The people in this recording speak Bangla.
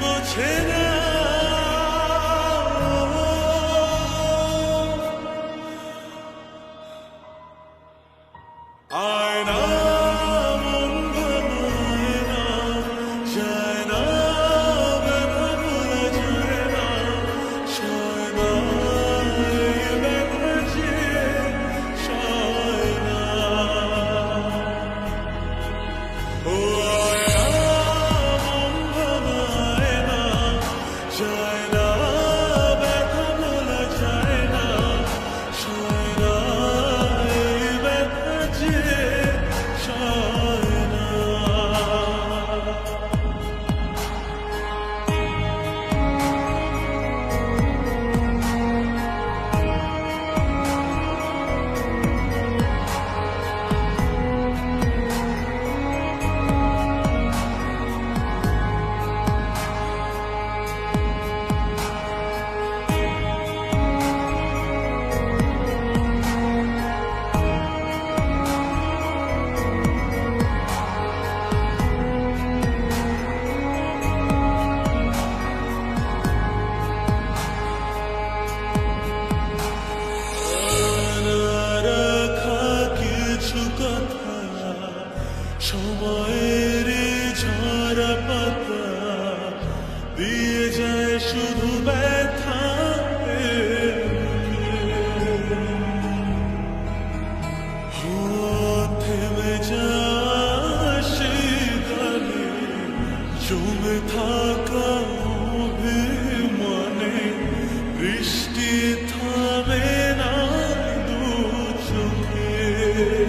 মোছে না। আয়না মন সময়ের ঝরা পাতা দিয়ে যায় শুধু ব্যথা থেমে গানে জমে থাকা অভিমানে, বৃষ্টি থামে না দু চোখে।